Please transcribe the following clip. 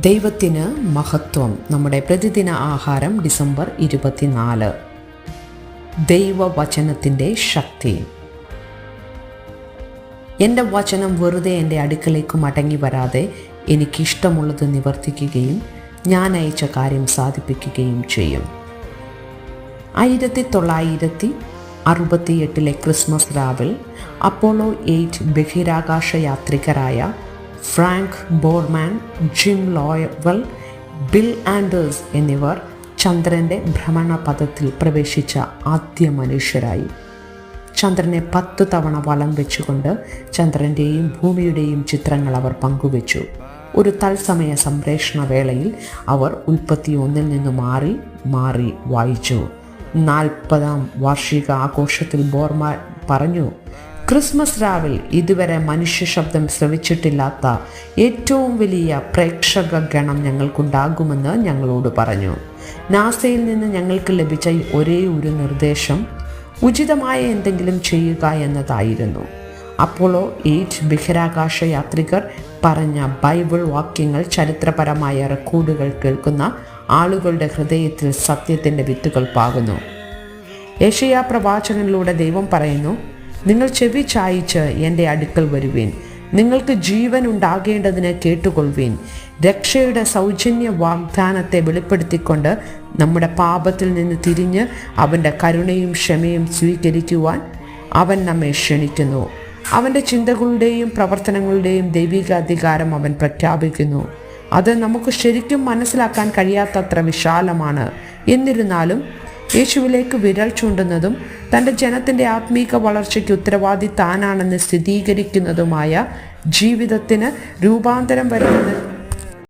ദൈവത്തിന് മഹത്വം. നമ്മുടെ പ്രതിദിന ആഹാരം ഡിസംബർ ഇരുപത്തിനാല്. ദൈവവചനത്തിന്റെ ശക്തി. എന്റെ വചനം വെറുതെ എന്റെ അടുക്കലേക്ക് മടങ്ങി വരാതെ എനിക്കിഷ്ടമുള്ളത് നിവർത്തിക്കുകയും ഞാൻ അയച്ച കാര്യം സാധിപ്പിക്കുകയും ചെയ്യും. ആയിരത്തി തൊള്ളായിരത്തി അറുപത്തിയെട്ടിലെ ക്രിസ്മസ് രാവിൽ അപ്പോളോ എയ്റ്റ് ബഹിരാകാശ യാത്രികരായ Frank Borman Jim Lovell Bill Anders എന്നിവർ ചന്ദ്രന്റെ ഭ്രമണപഥത്തിൽ പ്രവേശിച്ച ആദ്യ മനുഷ്യരായി. ചന്ദ്രനെ പത്ത് തവണ വലം വെച്ചുകൊണ്ട് ചന്ദ്രന്റെയും ഭൂമിയുടെയും ചിത്രങ്ങൾ അവർ പങ്കുവച്ചു. ഒരു തത്സമയ സംപ്രേഷണ വേളയിൽ അവർ ഉൽപ്പത്തി ഒന്നിൽ നിന്ന് മാറി മാറി വായിച്ചു. നാൽപ്പതാം വാർഷിക ആഘോഷത്തിൽ ബോർമാൻ പറഞ്ഞു ക്രിസ്മസ് രാവിൽ ഇതുവരെ മനുഷ്യ ശബ്ദം ശ്രവിച്ചിട്ടില്ലാത്ത ഏറ്റവും വലിയ പ്രേക്ഷക ഗണം ഞങ്ങൾക്കുണ്ടാകുമെന്ന് ഞങ്ങളോട് പറഞ്ഞു. നാസയിൽ നിന്ന് ഞങ്ങൾക്ക് ലഭിച്ച ഒരേ ഒരു നിർദ്ദേശം ഉചിതമായ എന്തെങ്കിലും ചെയ്യുക എന്നതായിരുന്നു. അപ്പോളോ എയ്റ്റ് ബഹിരാകാശ യാത്രികർ പറഞ്ഞ ബൈബിൾ വാക്യങ്ങൾ ചരിത്രപരമായ റെക്കോർഡുകൾ കേൾക്കുന്ന ആളുകളുടെ ഹൃദയത്തിൽ സത്യത്തിന്റെ വിത്തുകൾ പാകുന്നു. ഏഷ്യാ പ്രവാചകനിലൂടെ ദൈവം പറയുന്നു നിങ്ങൾ ചെവി ചായിച്ച് എന്റെ അടുക്കൽ വരുവീൻ. നിങ്ങൾക്ക് ജീവൻ ഉണ്ടാകേണ്ടതിന് കേട്ടുകൊള്ളുവീൻ. രക്ഷയുടെ സൗജന്യ വാഗ്ദാനത്തെ വെളിപ്പെടുത്തിക്കൊണ്ട് നമ്മുടെ പാപത്തിൽ നിന്ന് തിരിഞ്ഞ് അവന്റെ കരുണയും ക്ഷമയും സ്വീകരിക്കുവാൻ അവൻ നമ്മെ ക്ഷണിക്കുന്നു. അവന്റെ ചിന്തകളുടെയും പ്രവർത്തനങ്ങളുടെയും ദൈവിക അധികാരം അവൻ പ്രഖ്യാപിക്കുന്നു. അത് നമുക്ക് ശരിക്കും മനസ്സിലാക്കാൻ കഴിയാത്തത്ര വിശാലമാണ്. എന്നിരുന്നാലും യേശുവിലേക്ക് വിരൽ ചൂണ്ടുന്നതും തന്റെ ജനത്തിന്റെ ആത്മീക വളർച്ചയ്ക്ക് ഉത്തരവാദി താനാണെന്ന് സ്ഥിരീകരിക്കുന്നതുമായ ജീവിതത്തിന് രൂപാന്തരം വരുന്നത്